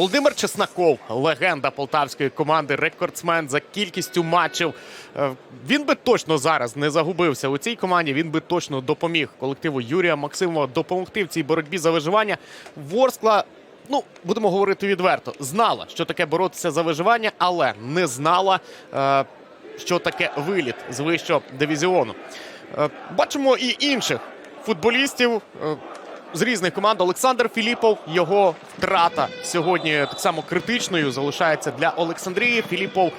Володимир Чеснаков, легенда полтавської команди, рекордсмен за кількістю матчів. Е, Він би точно зараз не загубився у цій команді. Він би точно допоміг колективу Юрія Максимова допомогти в цій боротьбі за виживання. Ворскла, ну будемо говорити відверто, знала, що таке боротися за виживання, але не знала, е, що таке виліт з вищого дивізіону. Е, Бачимо і інших футболістів. З різних команд Олександр Філіпов. Його втрата сьогодні так само критичною залишається для Олександрії. Філіпов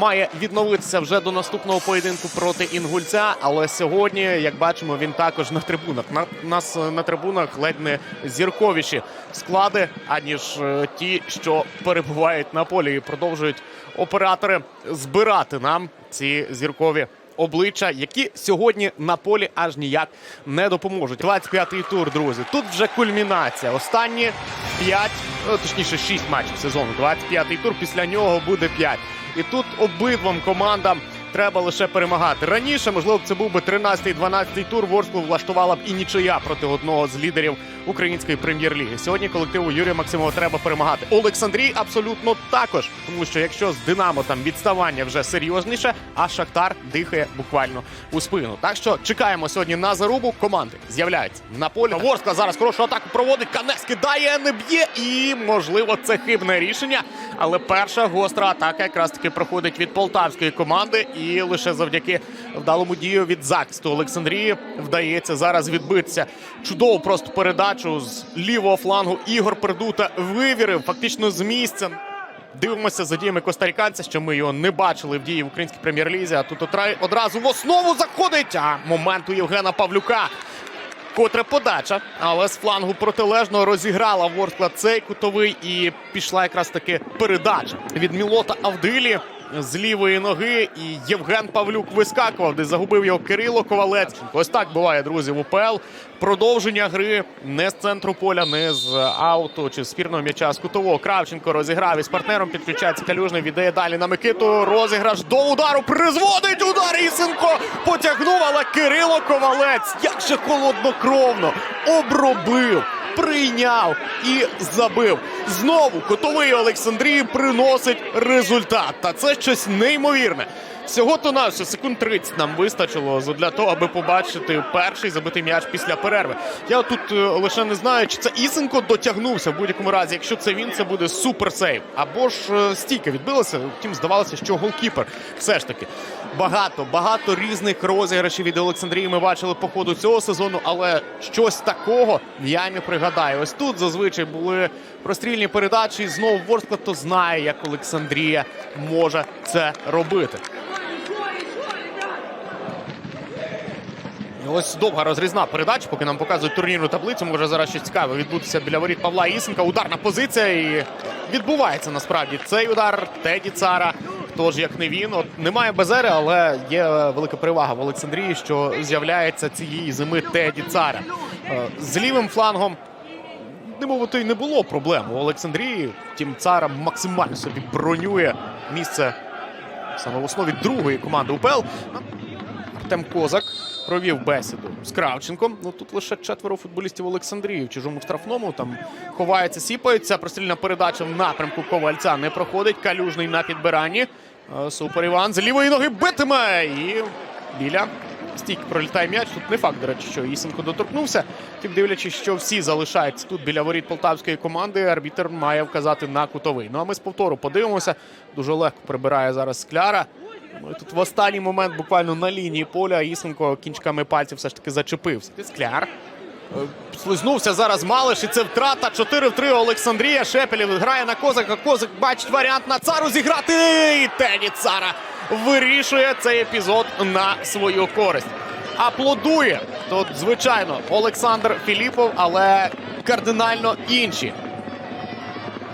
має відновитися вже до наступного поєдинку проти інгульця. Але сьогодні, як бачимо, він також на трибунах. На нас е, на трибунах ледь не зірковіші склади, аніж е, ті, що перебувають на полі, і продовжують оператори збирати нам ці зіркові обличчя, які сьогодні на полі аж ніяк не допоможуть. 25-й тур, друзі. Тут вже кульмінація. Останні 5, ну, точніше 6 матчів сезону. 25-й тур. Після нього буде 5. І тут обидвом командам. Треба лише перемагати. Раніше, можливо, це був би 13-12 тур. Ворсклу влаштувала б і нічия проти одного з лідерів української прем'єр-ліги. Сьогодні колективу Юрія Максимова треба перемагати. Олександрій абсолютно також, тому що якщо з Динамо там відставання вже серйозніше, а Шахтар дихає буквально у спину. Так що чекаємо сьогодні на зарубу. Команди з'являються на полі. Ворскла зараз хорошу атаку проводить. Канес кидає, не б'є. І можливо це хибне рішення. Але перша гостра атака якраз таки проходить від полтавської команди. І лише завдяки вдалому дію від захисту Олександрії вдається зараз відбитися. Чудову просто передачу з лівого флангу. Ігор Придута вивірив фактично з місця. Дивимося за діями костаріканця, що ми його не бачили в дії в українській прем'єр-лізі. А тут одразу в основу заходить. А момент у Євгена Павлюка. Котра подача, але з флангу протилежного розіграла Ворскла цей кутовий і пішла якраз таки передача від Мілота Авдилі з лівої ноги. І Євген Павлюк вискакував, де загубив його Кирило Ковалець. Ось так буває, друзі, в УПЛ. Продовження гри не з центру поля, не з ауту чи спірного м'яча з кутового. Кравченко розіграв із партнером. Підключається Калюжний, віддає далі на Микиту. Розіграш до удару. Призводить удар. Ісенко потягнув, але Кирило Ковалець як же холоднокровно обробив. Прийняв і забив. Знову котовий Олександрії приносить результат. Та це щось неймовірне. Всього то на все секунд 30 нам вистачило для того, аби побачити перший забитий м'яч після перерви. Я тут е, лише не знаю, чи це Ісенко дотягнувся в будь-якому разі. Якщо це він, це буде супер сейв. Або ж е, стійка відбилася. Втім, здавалося, що голкіпер все ж таки багато, багато різних розіграшів від Олександрії ми бачили по ходу цього сезону, але щось такого я не пригадаю. Ось тут зазвичай були прострільні передачі. І знову Ворскла то знає, як Олександрія може це робити. Ось довга розрізна передача, поки нам показують турнірну таблицю. Може зараз щось цікаве відбутися біля воріт Павла Ісенка. Ударна позиція і відбувається насправді цей удар Теді Цара. Хто ж як не він? От немає Безери, але є велика перевага в Олександрії, що з'являється цієї зими Теді Цара. Е, З лівим флангом немовито й не було проблем у Олександрії. Втім, Цара максимально собі бронює місце саме в основі другої команди УПЛ. Артем Козак провів бесіду з Кравченком. Ну тут лише четверо футболістів Олександрії в чужому штрафному. Там ховається, сіпається. Прострільна передача в напрямку ковальця не проходить. Калюжний на підбиранні. Е, Супер Іван з лівої ноги битиме. І біля стійки пролітає м'яч. Тут не факт, до речі, що Ісенко доторкнувся. Тим дивлячись, що всі залишаються тут біля воріт полтавської команди. Арбітер має вказати на кутовий. Ну а ми з повтору подивимося. Дуже легко прибирає зараз скляра. Ну і тут в останній момент буквально на лінії поля Ісенко кінчиками пальців все ж таки зачепився. Скляр. Е, Слизнувся зараз Малиш, і це втрата. 4 в 3 Олександрія. Шепелів грає на Козака. Козак бачить варіант на цару зіграти. І Тені Цара вирішує цей епізод на свою користь. Аплодує тут, звичайно, Олександр Філіпов, але кардинально інші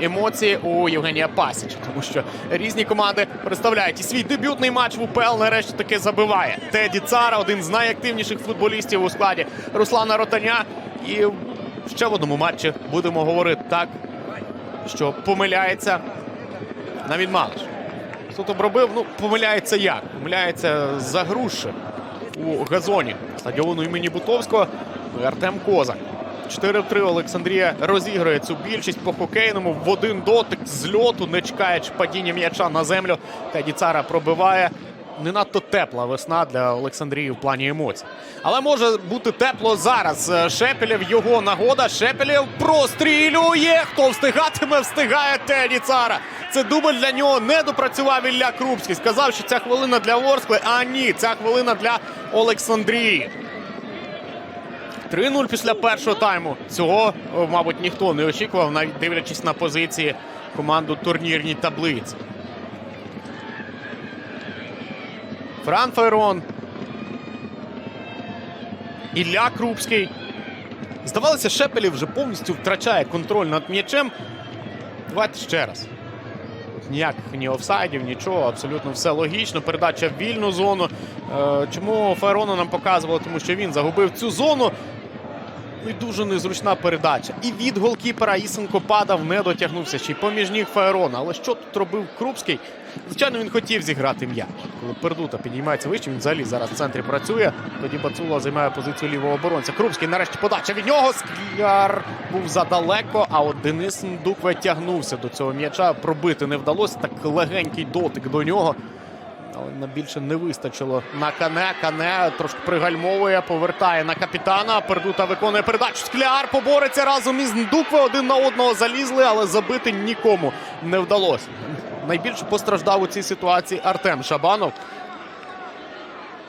емоції у Євгенія Пасіча, тому що різні команди представляють і свій дебютний матч в УПЛ нарешті таки забиває. Теді Цара, один з найактивніших футболістів у складі Руслана Ротаня. І ще в одному матчі будемо говорити так, що помиляється навіть Малиш. Тут обробив, ну помиляється як? Помиляється за груші у газоні стадіону імені Бутовського Артем Козак. 4-3 Олександрія розігрує цю більшість по хокейному в один дотик з льоту, не чекаючи падіння м'яча на землю. Кадіцара пробиває. Не надто тепла весна для Олександрії в плані емоцій. Але може бути тепло зараз. Е, Шепелєв його нагода. Шепелєв прострілює. Хто встигатиме, встигає Теді Цара. Це дубль для нього не допрацював Ілля Крупський. Сказав, що ця хвилина для Ворскли. А ні, ця хвилина для Олександрії. 3-0 після першого тайму. Цього, мабуть, ніхто не очікував, навіть дивлячись на позиції команду турнірній таблиці. Фран Файрон. Ілля Крупський. Здавалося, Шепелів вже повністю втрачає контроль над м'ячем. Давайте ще раз. Ніяких ні офсайдів, нічого, абсолютно все логічно. Передача в вільну зону. Е, Чому Файрона нам показувало? Тому що він загубив цю зону. Ну і дуже незручна передача. І від голкіпера Ісенко падав, не дотягнувся. Ще й поміж ніг Фаерона. Але що тут робив Крупський? Звичайно, він хотів зіграти м'яч. Коли Пердута підіймається вище, він взагалі зараз в центрі працює. Тоді Бацула займає позицію лівого оборонця. Крупський нарешті подача від нього. Скляр був задалеко. А от Денис Ндукве тягнувся до цього м'яча. Пробити не вдалося. Так легенький дотик до нього. Але на більше не вистачило на кане. Кане трошки пригальмовує, повертає на капітана. Пердута виконує передачу. Скляр побореться разом із Ндукве. Один на одного залізли, але забити нікому не вдалося. Найбільше постраждав у цій ситуації Артем Шабанов.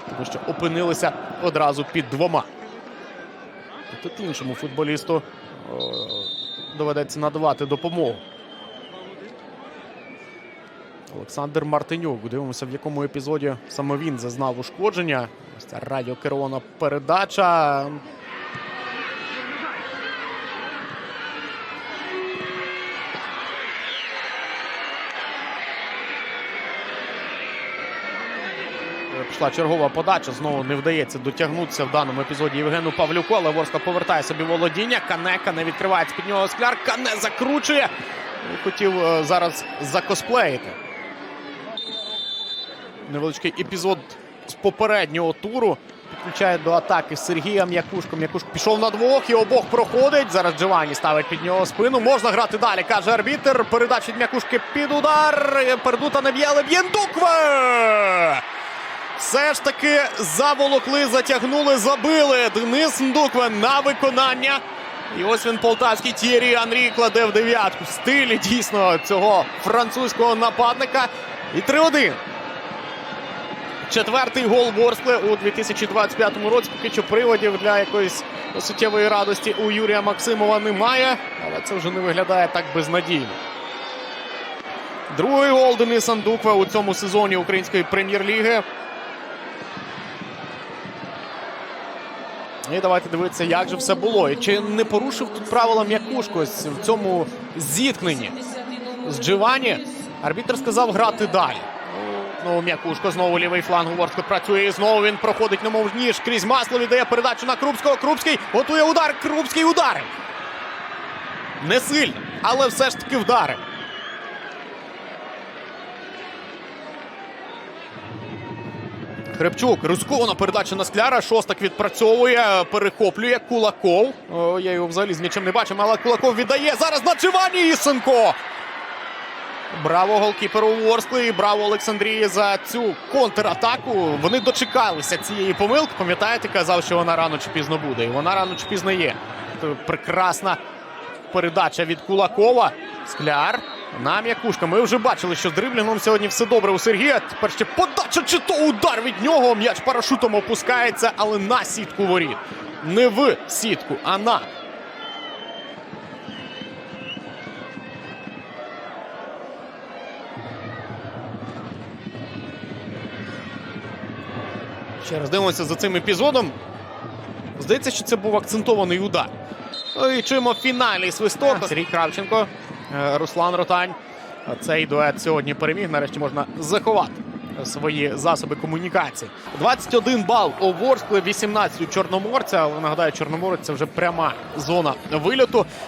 Тому що опинилися одразу під двома. Тут іншому футболісту о, доведеться надавати допомогу. Олександр Мартинюк. Дивимося, в якому епізоді саме він зазнав ушкодження. Ось ця радіокерована передача. Пішла чергова подача. Знову не вдається дотягнутися в даному епізоді Євгену Павлюку. Але Ворска повертає собі володіння. Канека не відкривається під нього скляр. Кане закручує. Хотів е, зараз закосплеїти. Невеличкий епізод з попереднього туру. Підключає до атаки Сергія М'якушко. М'якушко пішов на двох і обох проходить. Зараз Джованні ставить під нього спину. Можна грати далі, каже арбітер. Передача від М'якушки під удар. Пердута не б'є, але б'є Ндукве! Все ж таки заволокли, затягнули, забили. Денис Ндукве на виконання. І ось він полтавський Тєрі Анрій кладе в дев'ятку. В стилі дійсно цього французького нападника. І 3-1. Четвертий гол Ворскли у 2025 році. Поки що приводів для якоїсь суттєвої радості у Юрія Максимова немає. Але це вже не виглядає так безнадійно. Другий гол Дениса Ндуква у цьому сезоні української прем'єр-ліги. І давайте дивитися, як же все було. І чи не порушив тут правила м'якушкось в цьому зіткненні з Дживані? Арбітр сказав грати далі. Ну, М'якушко знову лівий фланг у працює. І знову він проходить немов ніж крізь масло. Віддає передачу на Крупського. Крупський готує удар. Крупський ударив. Не сильно, але все ж таки вдарив. Хребчук ризикована передача на скляра. Шостак відпрацьовує, перехоплює Кулаков. О, я його взагалі з нічим не бачив, але Кулаков віддає зараз на Дживані Ісенко. Браво голкіперу Ворскли браво Олександрії за цю контратаку. Вони дочекалися цієї помилки. Пам'ятаєте, казав, що вона рано чи пізно буде. І вона рано чи пізно є. Прекрасна передача від Кулакова. Скляр. На м'якушка. Ми вже бачили, що з дриблінгом сьогодні все добре у Сергія. Тепер ще подача чи то удар від нього. М'яч парашутом опускається, але на сітку воріт. Не в сітку, а на. Ще раз дивимося за цим епізодом. Здається, що це був акцентований удар. Ну І чуємо фінальний свисток. Сергій Кравченко, е, Руслан Ротань. Цей дует сьогодні переміг. Нарешті можна заховати свої засоби комунікації. 21 бал у Ворскли, 18 у Чорноморця. Але нагадаю, Чорноморець це вже пряма зона вильоту.